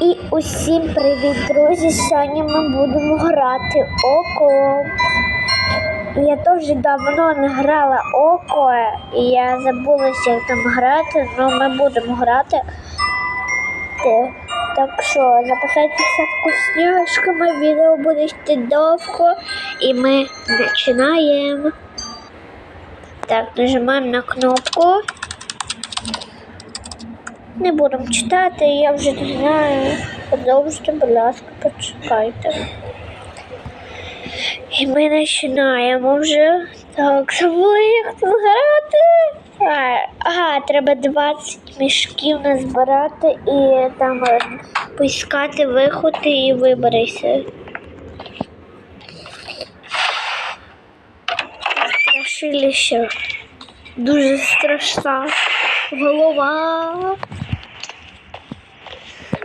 І усім привіт, друзі! Сьогодні ми будемо грати Око. Я дуже давно не грала Око, і я забулася як там грати, але ми будемо грати. Так що запасайтеся вкусняшками, відео буде йти довго, і ми починаємо. Так, нажимаємо на кнопку. Не будемо читати, я вже не знаю. Продовжуйте, будь ласка, почекайте. І ми починаємо вже. Так, тут грати. Ага, треба 20 мішків назбирати і там е, поіскати виходи і виберися. Страшилище. Дуже страшна голова.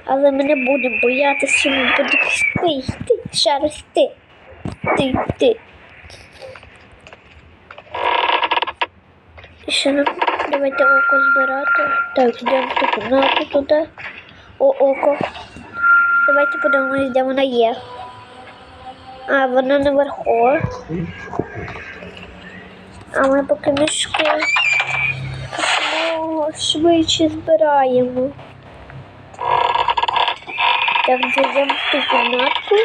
Але ми не будемо боятися, ми будемо йти, йти, ще раз ти. Ти, ти. І ще нам давайте око збирати. Так, йдемо ту кімнату туди. О, око. Давайте подивимось, де вона є. А, вона наверху. А ми поки мішки швидше збираємо. Так, зайдемо в ту кімнатку.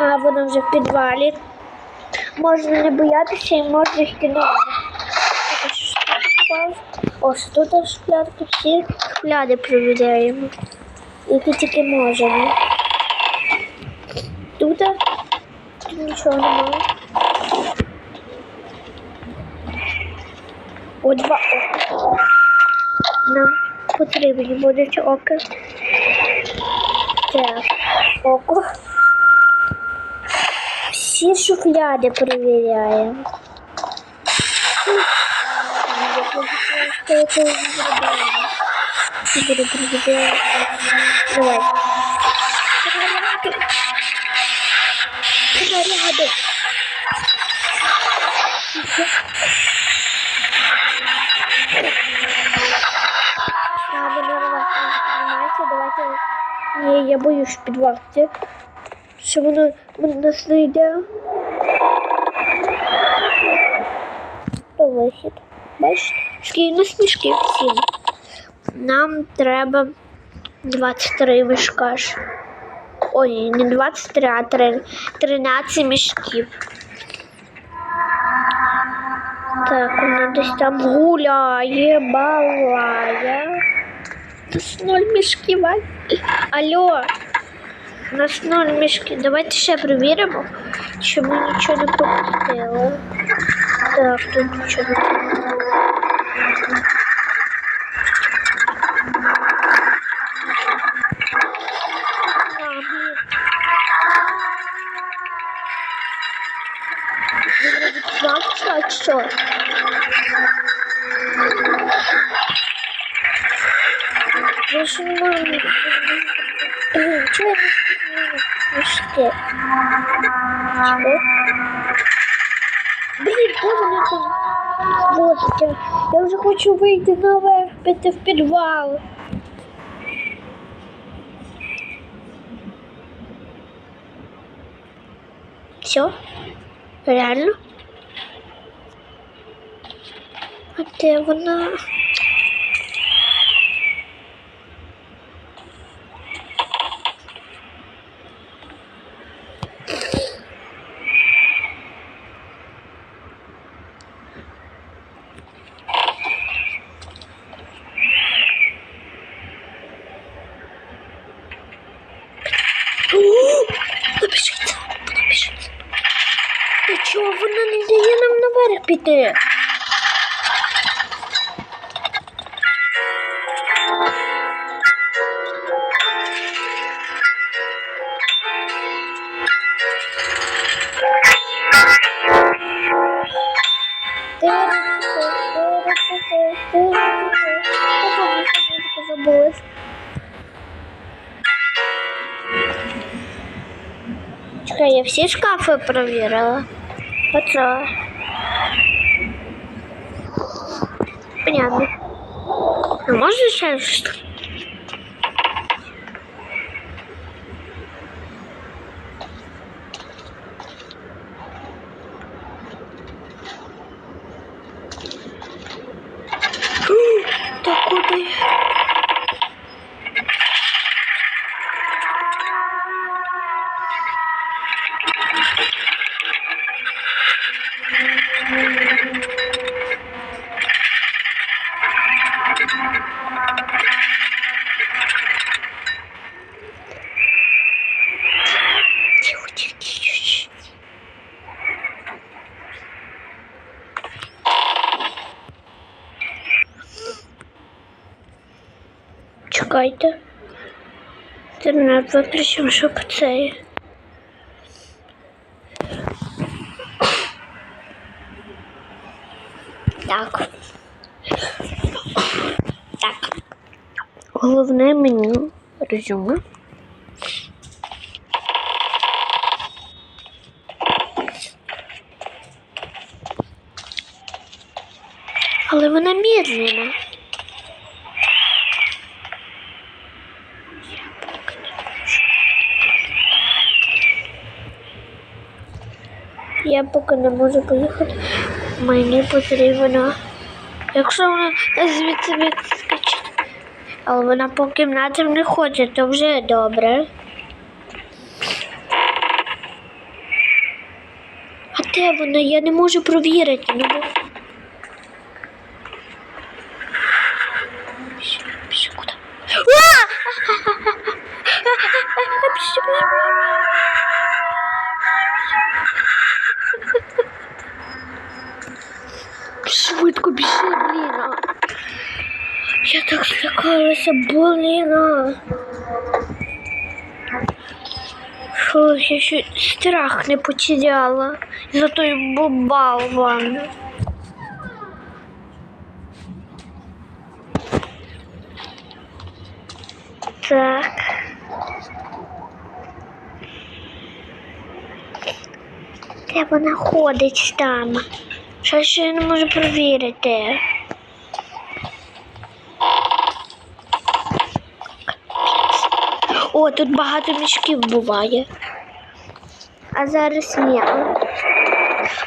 А, вона вже в підвалі. Можна не боятися і можна йти на О, що тут шклядки всі шкляди провіряємо. Які тільки можемо. Тут, тут нічого немає. О, два ока. Нам потрібні будуть оки. Так, око. Всі шухляди перевіряємо. Давай. Снаряди. Боюсь. Що воно, нас не йде. Вихід. Бачите? У нас всі. Нам треба 23 мішка. Ой, не 23, а 3, 13 мішків. Так, вона десь там гуляє, балає. Нас ноль мішків. Алло. У нас ноль мішків. Давайте ще перевіримо, що ми нічого не пропустили. Так, тут нічого не А, блін. Ви вроде плачете, а що? Я мішки? Чого? Блін, де вони там? Боже, я вже хочу вийти наверх, піти в підвал. Все? Реально? А де вона? О, Напишіть, напишіть. Та чого вона не дає нам наверх піти? Забулась. Чекай, я всі шкафи перевірила. Оце. Непонятно. А може ще щось? Так куди? Тихо, тихо, тихо, тихо. Чекайте. Інтернет виключимо, щоб це. Так. Так. Головне меню резюме. Але вона медленна. Я поки не можу поїхати. Мені потрібно. Якщо вона звідси відскочить. Але вона по кімнатам не ходить, то вже добре. А де вона? Я не можу провірити. Ну, бо... Я так злякалася, блін. Фу, я ще страх не потеряла за той бобалван. Так. Де вона ходить там? Що ще я не можу провірити? О, тут багато мішків буває. А зараз ні.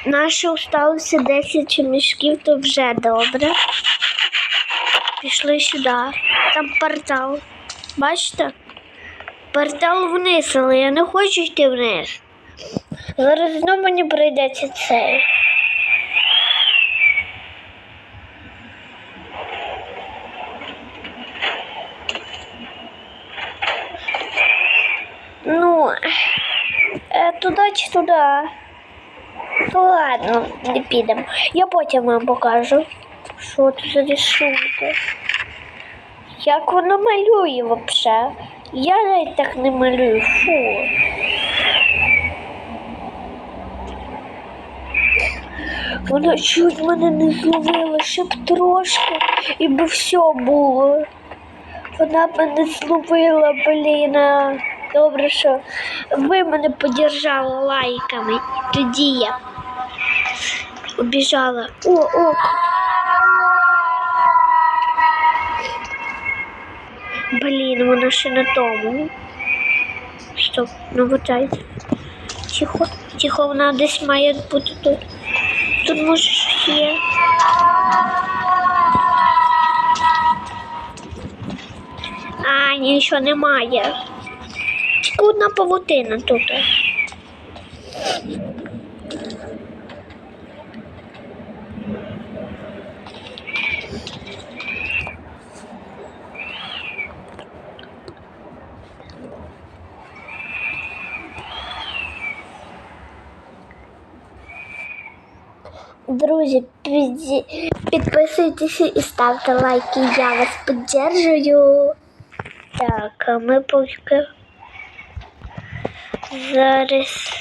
Наше осталося 10 мішків, то вже добре. Пішли сюди. Там портал. Бачите? Портал вниз, але я не хочу йти вниз. Зараз знову мені прийдеться цей. Ну, е, туди? Ну ладно, не підемо. Я потім вам покажу, що це за рисунки. Як воно малює взагалі? Я навіть так не малюю. Фу. Вона чуть мене не зловила, ще б трошки, і би все було. Вона б мене зловила, блін. Добре, що ви мене подержали лайками. Тоді я убіжала. О, о. Блін, вона ще на тому. Стоп, ну витайте. Тихо, тихо, вона десь має бути тут. Тут може щось є. А, нічого немає. Одна павутина тут. Друзі, підписуйтесь і ставте лайки, я вас підтримую. Так, а ми поки зараз.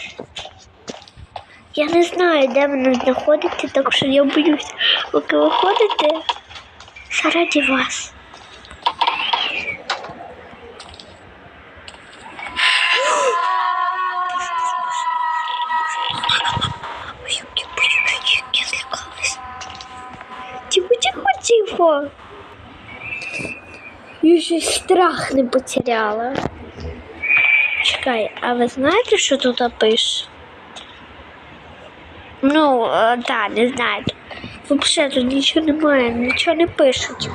Я не знаю, де вона знаходиться, так що я боюсь, поки виходите заради вас. Ой, я, я, я, я злякалась. Тихо, тихо, тихо. Я ще страх не потеряла. Чекай, а ви знаєте, що тут пише? Ну, е, так, не знаєте. Взагалі тут нічого немає, нічого не пишуть.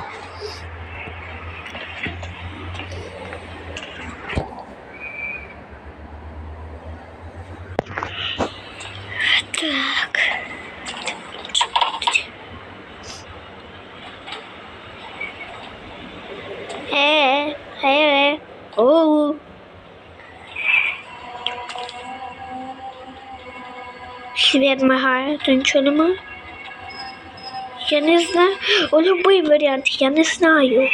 Мигає, нічого немає. Я не знаю. О, любий варіант, я не знаю.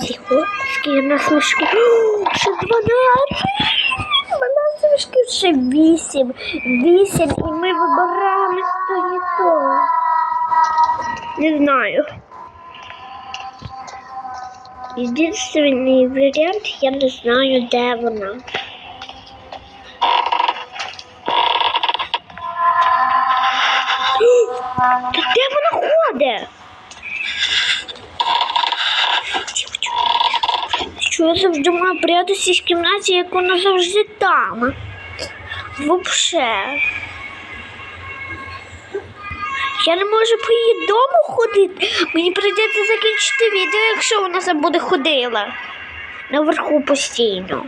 Тихо, скільки нас? О, Ще 12. 12 мішків, ще 8. 8, і ми вибираємо того і того. Не знаю. Єдиний варіант, я не знаю, де вона. Та де вона ходить? Що я завжди маю прятатися з кімнаті, як вона завжди там. Вообще. Я не можу по її ходити. Мені прийдеться закінчити відео, якщо вона забуде ходила. Наверху постійно.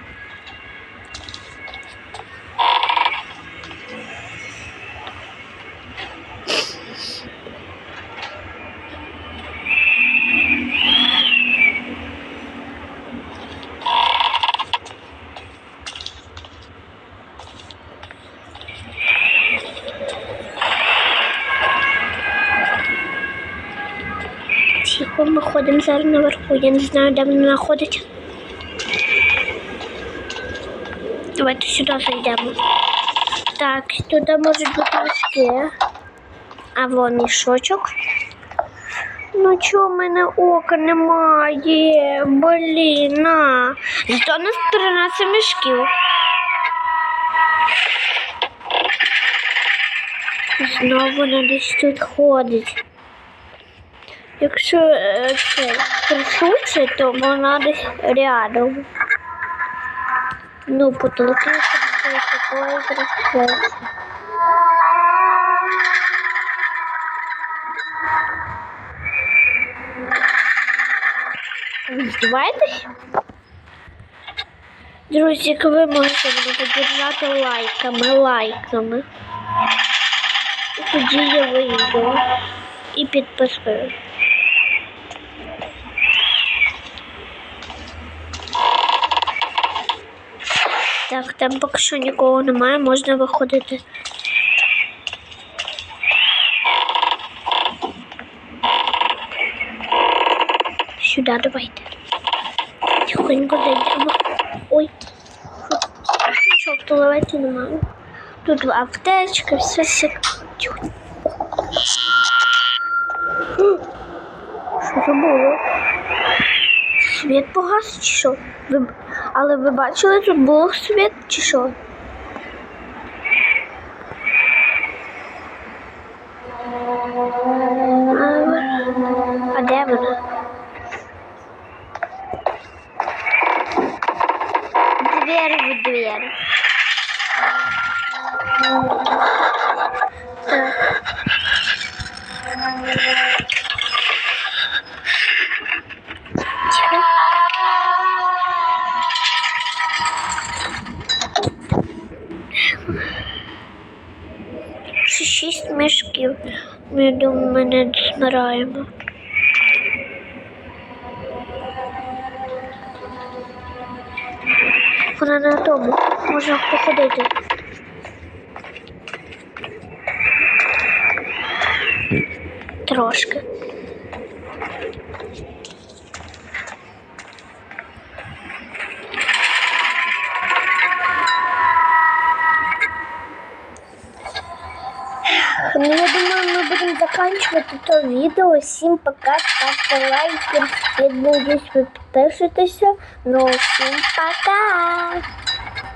Я не знаю, де вона знаходиться. Давайте сюди зайдемо. Так, туди можуть бути мішки. А вон мішочок. Ну чого в мене ока немає? Блін, на. Зато у нас 13 мішків. Знову вона десь тут ходить. Якщо е, це трясуче, то вона десь рядом. Ну, потолки такої трясеться. Ви здіваєтесь? Друзі, як ви можете мене підтримати лайками, лайками. І тоді я вийду. І підпискою. Так, там поки що нікого немає, можна виходити. Сюди давайте. Тихонько зайдемо. Ой. Нічого туалеті немає. Тут аптечка, все все. Що це було? Світ погас чи що? Але ви бачили, тут був світ чи що? Збираємо. Вона на тому. Можна походити. Трошки. Ну, я думаю, мы будем заканчивать всім. Пока, ставте лайки, подпишетесь. Ну, всім пока!